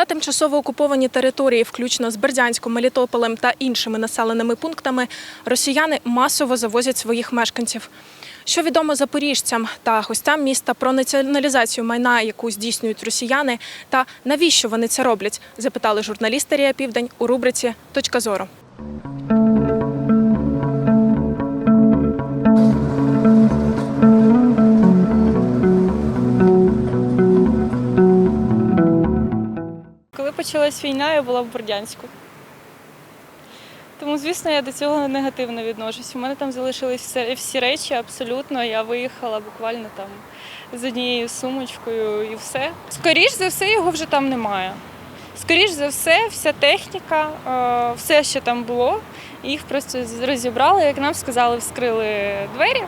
На тимчасово окуповані території, включно з Бердянськом, Мелітополем та іншими населеними пунктами, росіяни масово завозять своїх мешканців. Що відомо запоріжцям та гостям міста про націоналізацію майна, яку здійснюють росіяни, та навіщо вони це роблять, запитали журналісти Рія Південь у рубриці Точка зору. Почалась війна, я була в Бердянську. Тому, звісно, я до цього негативно відношусь. У мене там залишились все- всі речі абсолютно. Я виїхала буквально там з однією сумочкою і все. Скоріш за все, його вже там немає. Скоріш за все, вся техніка, е, все, що там було, їх просто розібрали. Як нам сказали, вскрили двері.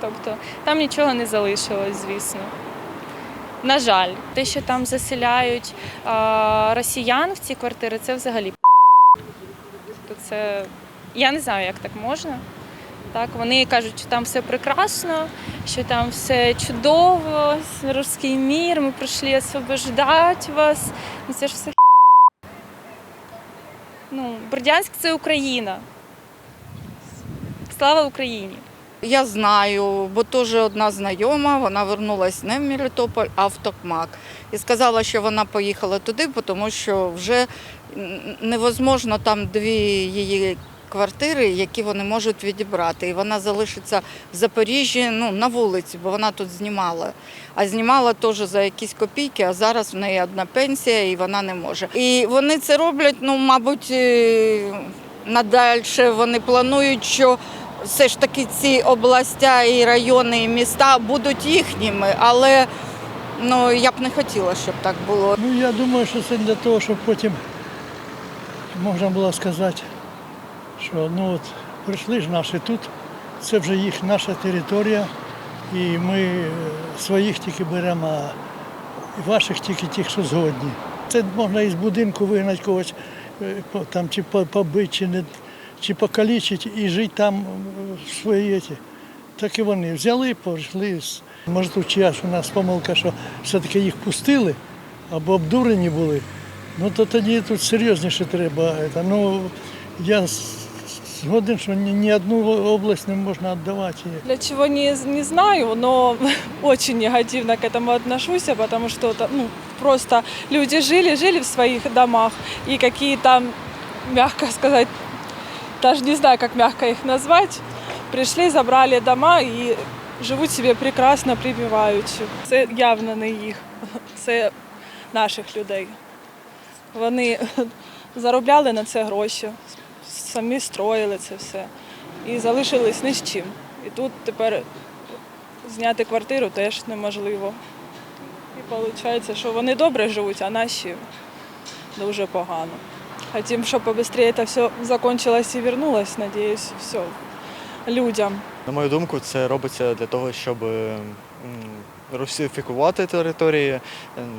Тобто там нічого не залишилось, звісно. На жаль, те, що там заселяють росіян в ці квартири, це взагалі. Тобто це я не знаю, як так можна. Так, вони кажуть, що там все прекрасно, що там все чудово, русський мір, ми прийшли освобождати вас. Ну це ж все. Ну, Бердянськ це Україна. Слава Україні! Я знаю, бо теж одна знайома, вона вернулась не в Мелітополь, а в Токмак. І сказала, що вона поїхала туди, тому що вже невозможно там дві її квартири, які вони можуть відібрати. І вона залишиться в Запоріжжі ну, на вулиці, бо вона тут знімала. А знімала теж за якісь копійки, а зараз в неї одна пенсія і вона не може. І вони це роблять, ну, мабуть, е, надальше вони планують, що все ж таки ці областя і райони, і міста будуть їхніми, але ну, я б не хотіла, щоб так було. Ну, я думаю, що це для того, щоб потім можна було сказати, що ну от прийшли ж наші тут, це вже їх наша територія, і ми е, своїх тільки беремо, а ваших тільки тих, що згодні. Це можна із будинку вигнати когось, е, там, чи побити, чи, не, чи покалічити і жити там е, в своїй. ті. Так і вони взяли, прийшли. з- Може, тут чиясь у нас помилка, що все-таки їх пустили або обдурені були. Ну то тоді тут серйозніше треба. Це. Ну, я з- згоден, що ні, ні одну область не можна віддавати. Для чего не, не знаю, но очень негативно к этому отношусь, потому что это, ну, просто люди жили, жили в своих домах, и какие там, мягко сказать, даже не знаю, как мягко их назвать, пришли, забрали дома и живуть собі прекрасно, прибиваючи. Це явно не їх, це наших людей. Вони заробляли на це гроші, самі строїли це все і залишились ні з чим. І тут тепер зняти квартиру теж неможливо. І виходить, що вони добре живуть, а наші дуже погано. Хотім, щоб побыстрее це все закінчилось і вернулось, надіюсь, все людям. На мою думку, це робиться для того, щоб русифікувати території, е,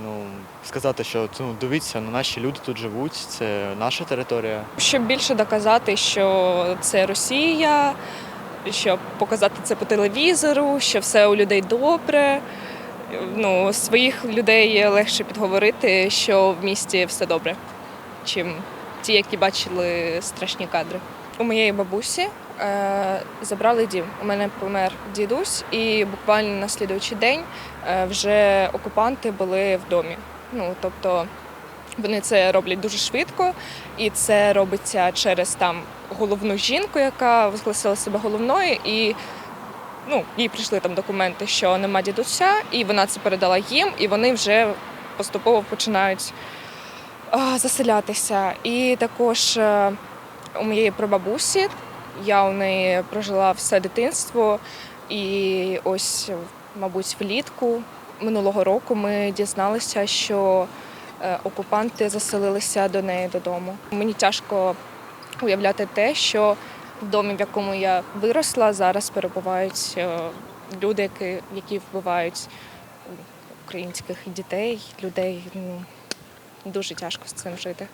ну, сказати, що ну, дивіться, ну, наші люди тут живуть, це наша територія. щоб більше доказати, що це Росія, щоб показати це по телевізору, що все у людей добре. Ну, своїх людей легше підговорити, що в місті все добре, чим ті, які бачили страшні кадри. У моєї бабусі е, забрали дім. У мене помер дідусь, і буквально на слідуючий день е, вже окупанти були в домі. Ну, тобто вони це роблять дуже швидко, і це робиться через там головну жінку, яка зголосила себе головною, і ну, їй прийшли там документи, що нема дідуся, і вона це передала їм, і вони вже поступово починають заселятися. І також е, у моєї прабабусі я у неї прожила все дитинство, і ось, мабуть, влітку минулого року ми дізналися, що е, окупанти заселилися до неї додому. Мені тяжко уявляти те, що в домі, в якому я виросла, зараз перебувають е, люди, які, вбивають українських дітей, людей. Ну, дуже тяжко з цим жити.